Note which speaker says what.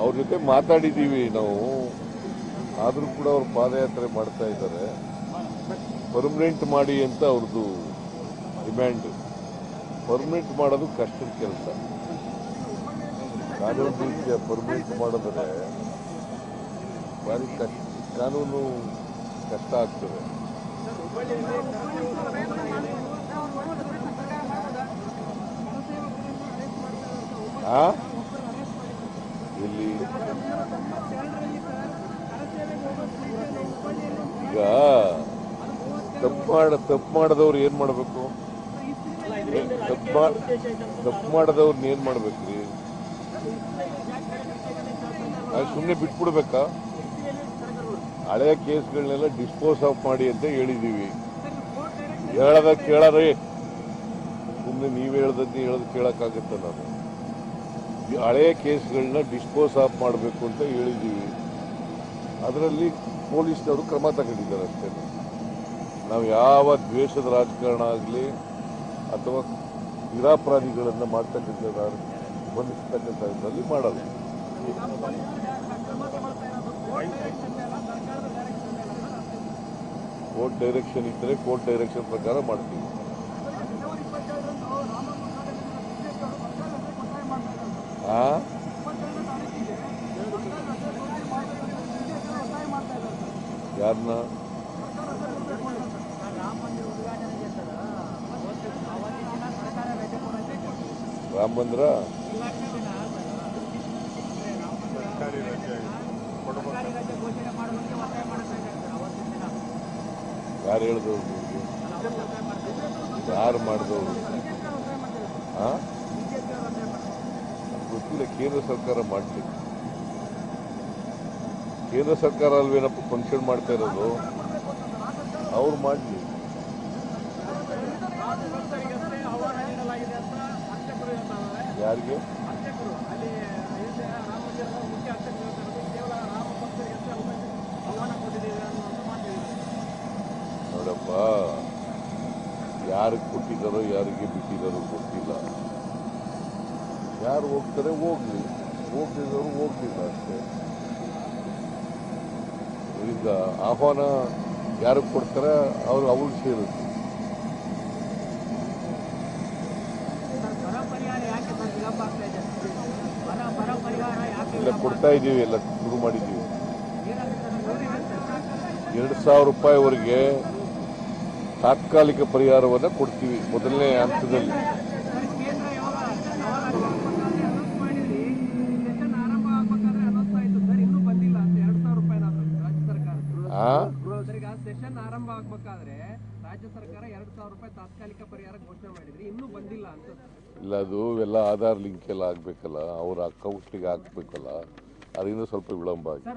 Speaker 1: ಅವ್ರ ಜೊತೆ ಮಾತಾಡಿದ್ದೀವಿ ನಾವು. ಆದರೂ ಕೂಡ ಅವ್ರು ಪಾದಯಾತ್ರೆ ಮಾಡ್ತಾ ಇದ್ದಾರೆ. ಪರ್ಮನೆಂಟ್ ಮಾಡಿ ಅಂತ ಅವ್ರದ್ದು ಡಿಮ್ಯಾಂಡ್ ಪರ್ಮನೆಂಟ್ ಮಾಡೋದು ಕಷ್ಟದ ಕೆಲಸ. ಕಾನೂನು ಪರ್ಮನೆಂಟ್ ಮಾಡಿದ್ರೆ ಭಾರಿ ಕಾನೂನು ಕಷ್ಟ ಆಗ್ತದೆ. ಇಲ್ಲಿ ಈಗ ತಪ್ಪು ಮಾಡ, ತಪ್ಪು ಮಾಡದವ್ರು ಏನ್ ಮಾಡಬೇಕು? ತಪ್ಪು ತಪ್ಪು ಏನ್ ಮಾಡ್ಬೇಕ್ರಿ? ಸುಮ್ಮನೆ ಬಿಟ್ಬಿಡ್ಬೇಕಾ? ಹಳೆಯ ಕೇಸ್ಗಳನ್ನೆಲ್ಲ ಡಿಸ್ಪೋಸ್ ಆಫ್ ಮಾಡಿ ಅಂತ ಹೇಳಿದೀವಿ. ಹೇಳದ ಕೇಳರಿ ಸುಮ್ಮನೆ ನೀವು ಹೇಳ್ದಂತೆ ಹೇಳೋದು ಕೇಳೋಕ್ಕಾಗತ್ತೆ ನಾನು ಹಳೆಯ ಕೇಸ್ಗಳನ್ನ ಡಿಸ್ಪೋಸ್ ಆಫ್ ಮಾಡಬೇಕು ಅಂತ ಹೇಳಿದ್ದೀವಿ ಅದರಲ್ಲಿ ಪೊಲೀಸ್ನವರು ಕ್ರಮ ತಗೊಂಡಿದ್ದಾರೆ ಅಷ್ಟೇ. ನಾವು ಯಾವ ದ್ವೇಷದ ರಾಜಕಾರಣ ಆಗಲಿ ಅಥವಾ ನಿರಾಪರಾಧಿಗಳನ್ನು ಮಾಡ್ತಕ್ಕಂಥ ಬಂಧಿಸ್ತಕ್ಕಂಥದ್ರಲ್ಲಿ ಮಾಡಲ್ಲ. ಕೋರ್ಟ್ ಡೈರೆಕ್ಷನ್ ಇದ್ರೆ ಕೋರ್ಟ್ ಡೈರೆಕ್ಷನ್ ಪ್ರಕಾರ ಮಾಡ್ತೀವಿ. ಯಾರನ್ನ ರಾಮ ಮಂದಿರ ಯಾರು ಹೇಳಿದವ್ರು ಯಾರು ಮಾಡಿದವರು? ಗೊತ್ತಿಲ್ಲ, ಕೇಂದ್ರ ಸರ್ಕಾರ ಮಾಡ್ಲಿ ಕೇಂದ್ರ ಸರ್ಕಾರ ಅಲ್ವೇನಪ್ಪ ಫಂಕ್ಷನ್ ಮಾಡ್ತಾ ಇರೋದು? ಅವ್ರು ಮಾಡಲಿ. ಯಾರಿಗೆ? ನೋಡಪ್ಪ ಯಾರಿಗೆ ಕೊಟ್ಟಿದ್ದಾರೋ, ಯಾರಿಗೆ ಬಿಟ್ಟಿದ್ದಾರೋ ಗೊತ್ತಿಲ್ಲ. ಯಾರು ಹೋಗ್ತಾರೆ, ಹೋಗ್ಲಿ. ಹೋಗ್ತಿದ್ದವರು ಹೋಗ್ಲಿಲ್ಲ ಅಷ್ಟೇ. ಈಗ ಆಹ್ವಾನ ಯಾರಿಗೆ ಕೊಡ್ತಾರೆ, ಅವ್ರು ಅವ್ರಿಗೆ ಸೇರುತ್ತೆ. ಇಲ್ಲ, ಕೊಡ್ತಾ ಇದ್ದೀವಿ, ಎಲ್ಲ ಶುರು ಮಾಡಿದ್ದೀವಿ. ಎರಡು ಸಾವಿರ ರೂಪಾಯಿವರೆಗೆ ತಾತ್ಕಾಲಿಕ ಪರಿಹಾರವನ್ನು ಕೊಡ್ತೀವಿ ಮೊದಲನೇ ಹಂತದಲ್ಲಿ.
Speaker 2: ಕೇಂದ್ರ ಯಾವಾಗ ಯಾವಾಗ ಅನೌನ್ಸ್ ಮಾಡಿದ್ರಿ ಸೆಷನ್ ಆರಂಭ ಆಗ್ಬೇಕಾದ್ರೆ ಅನೌನ್ಸ್ ಆಯ್ತು ಸರ್ ಇನ್ನೂ ಬಂದಿಲ್ಲ ಅಂತ ಎರಡು ಸಾವಿರ ರೂಪಾಯಿ ರಾಜ್ಯ ಸರ್ಕಾರ
Speaker 1: ಆ?
Speaker 2: ಸರ್ ಈಗ ಸೆಷನ್ ಆರಂಭ ಆಗ್ಬೇಕಾದ್ರೆ ರಾಜ್ಯ ಸರ್ಕಾರ ಎರಡು ಸಾವಿರ ರೂಪಾಯಿ ತಾತ್ಕಾಲಿಕ ಪರಿಹಾರ ಘೋಷಣೆ ಮಾಡಿದ್ರಿ ಇನ್ನೂ ಬಂದಿಲ್ಲ ಅಂತ
Speaker 1: ಇಲ್ಲ ಅದು ಎಲ್ಲ ಆಧಾರ್ ಲಿಂಕ್ ಎಲ್ಲ ಆಗ್ಬೇಕಲ್ಲ ಅವ್ರ ಅಕೌಂಟಿಗೆ ಹಾಕ್ಬೇಕಲ್ಲ ಅದರಿಂದ ಸ್ವಲ್ಪ ವಿಳಂಬ ಆಗಿದೆ